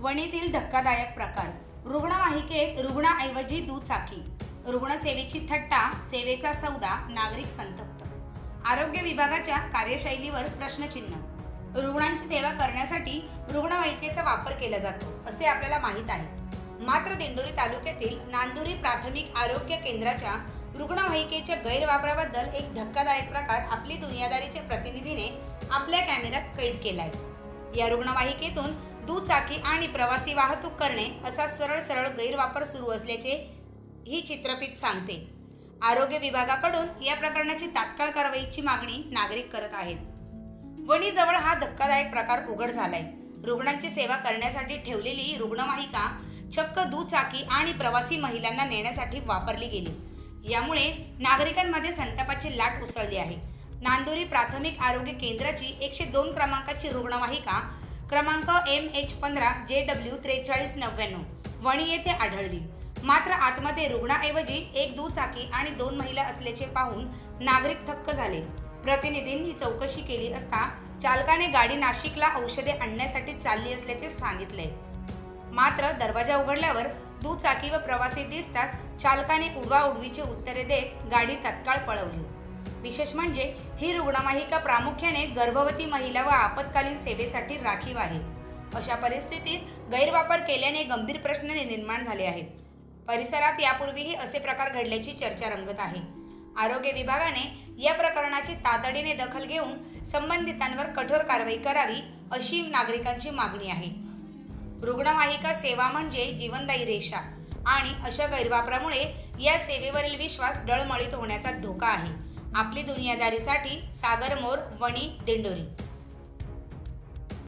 वणीतील धक्कादायक प्रकार. रुग्णवाहिकेत रुग्णाऐवजी दुचाकी. रुग्णसेवेची थट्टा सेवेचा सौदा नागरिक संतप्त. आरोग्य विभागाच्या कार्यशैलीवर प्रश्नचिन्ह. रुग्णांची सेवा करण्यासाठी रुग्णवाहिकेचा वापर केला जातो असे आपल्याला माहीत आहे. मात्र दिंडोरी तालुक्यातील नांदुरी प्राथमिक आरोग्य केंद्राच्या रुग्णवाहिकेच्या गैरवापराबद्दल एक धक्कादायक प्रकार आपली दुनियादारीच्या प्रतिनिधीने आपल्या कॅमेऱ्यात कैद केला आहे या रुग्णवाहिकेतून दुचाकी आणि प्रवासी वाहतूक करणे असा सरळ सरळ गैरवापर सुरू असल्याचे ही चित्रफित सांगते. आरोग्य विभागाकडून या प्रकरणाची तात्काळ कारवाईची मागणी नागरिक करत आहेत. वणीजवळ हा धक्कादायक प्रकार उघड झालाय. रुग्णांची सेवा करण्यासाठी ठेवलेली रुग्णवाहिका चक्क दुचाकी आणि प्रवासी महिलांना नेण्यासाठी वापरली गेली. यामुळे नागरिकांमध्ये संतापाची लाट उसळली आहे. नांदुरी प्राथमिक आरोग्य केंद्राची एकशे दोन क्रमांकाची रुग्णवाहिका क्रमांक एम एच पंधरा जे डब्ल्यू त्रेचाळीस नव्याण्णव. वणी येथे आढळली. मात्र आतमध्ये रुग्णाऐवजी एक दुचाकी आणि दोन महिला असल्याचे पाहून नागरिक थक्क झाले. प्रतिनिधींनी चौकशी केली असता चालकाने गाडी नाशिकला औषधे आणण्यासाठी चालली असल्याचे सांगितले. मात्र दरवाजा उघडल्यावर दुचाकी व प्रवासी दिसताच चालकाने उडवाउडवीची उत्तरे देत गाडी तत्काळ पळवली. विशेष म्हणजे ही रुग्णवाहिका प्रामुख्याने गर्भवती महिला व आपत्कालीन सेवेसाठी राखीव आहे. अशा परिस्थितीत गैरवापर केल्याने गंभीर प्रश्न निर्माण झाले आहेत. परिसरात यापूर्वीही असे प्रकार घडल्याची चर्चा रंगत आहे. आरोग्य विभागाने या प्रकरणाची तातडीने दखल घेऊन संबंधितांवर कठोर कारवाई करावी अशी नागरिकांची मागणी आहे. रुग्णवाहिका सेवा म्हणजे जीवनदायी रेषा आणि अशा गैरवापरामुळे या सेवेवरील विश्वास डळमळीत होण्याचा धोका आहे. आपली दुनियादारीसाठी सागर मोर वणी दिंडोरी.